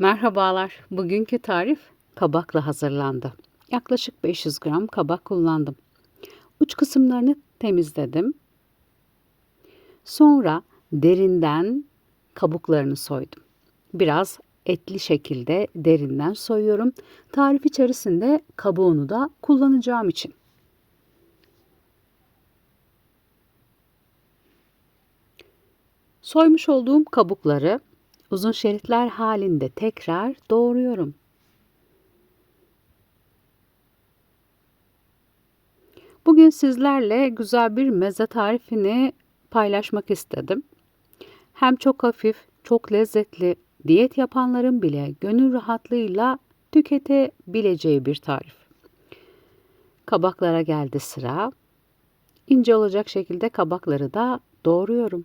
Merhabalar. Bugünkü tarif kabakla hazırlandı. Yaklaşık 500 gram kabak kullandım. Uç kısımlarını temizledim. Sonra derinden kabuklarını soydum. Biraz etli şekilde derinden soyuyorum. Tarif içerisinde kabuğunu da kullanacağım için. Soymuş olduğum kabukları uzun şeritler halinde tekrar doğruyorum. Bugün sizlerle güzel bir meze tarifini paylaşmak istedim. Hem çok hafif, çok lezzetli, diyet yapanların bile gönül rahatlığıyla tüketebileceği bir tarif. Kabaklara geldi sıra. İnce olacak şekilde kabakları da doğruyorum.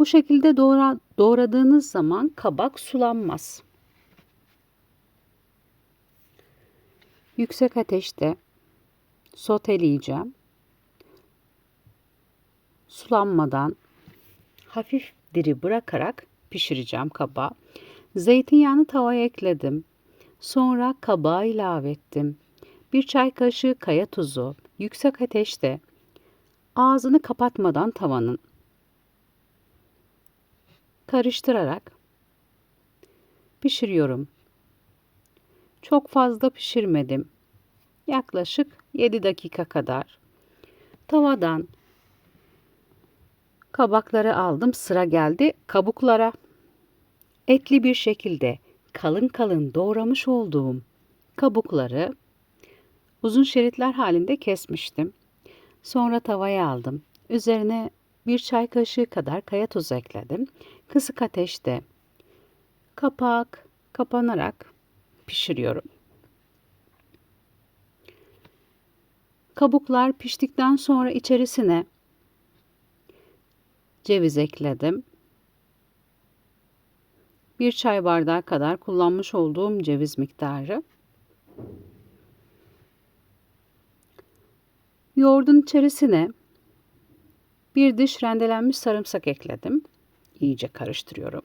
Bu şekilde doğra, doğradığınız zaman kabak sulanmaz. Yüksek ateşte soteleyeceğim. Sulanmadan hafif diri bırakarak pişireceğim kabağı. Zeytinyağını tavaya ekledim. Sonra kabağı ilave ettim. Bir çay kaşığı kaya tuzu yüksek ateşte ağzını kapatmadan tavanın karıştırarak pişiriyorum. Çok fazla pişirmedim. Yaklaşık 7 dakika kadar. Tavadan kabakları aldım. Sıra geldi kabuklara. Etli bir şekilde kalın kalın doğramış olduğum kabukları uzun şeritler halinde kesmiştim. Sonra tavaya aldım. Üzerine bir çay kaşığı kadar kaya tuzu ekledim. Kısık ateşte kapak kapanarak pişiriyorum. Kabuklar piştikten sonra içerisine ceviz ekledim. Bir çay bardağı kadar kullanmış olduğum ceviz miktarı. Yoğurdun içerisine bir diş rendelenmiş sarımsak ekledim. İyice karıştırıyorum.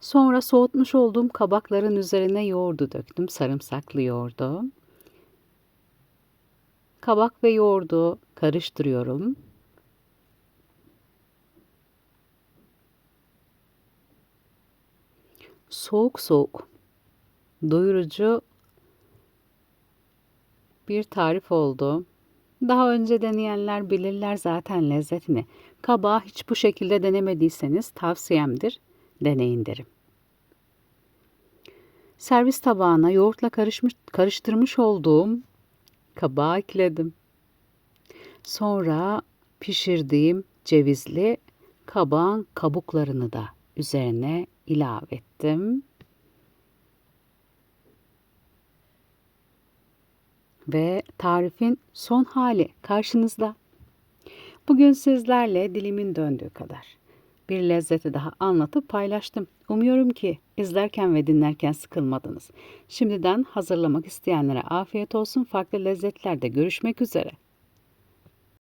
Sonra soğutmuş olduğum kabakların üzerine yoğurdu döktüm. Sarımsaklı yoğurdu. Kabak ve yoğurdu karıştırıyorum. Soğuk soğuk doyurucu bir tarif oldu. Daha önce deneyenler bilirler zaten lezzetini. Kabağı hiç bu şekilde denemediyseniz tavsiyemdir. Deneyin derim. Servis tabağına yoğurtla karışmış, karıştırmış olduğum kabağı ekledim. Sonra pişirdiğim cevizli kabağın kabuklarını da üzerine ilave ettim. Ve tarifin son hali karşınızda. Bugün sizlerle dilimin döndüğü kadar bir lezzeti daha anlatıp paylaştım. Umuyorum ki izlerken ve dinlerken sıkılmadınız. Şimdiden hazırlamak isteyenlere afiyet olsun. Farklı lezzetlerde görüşmek üzere.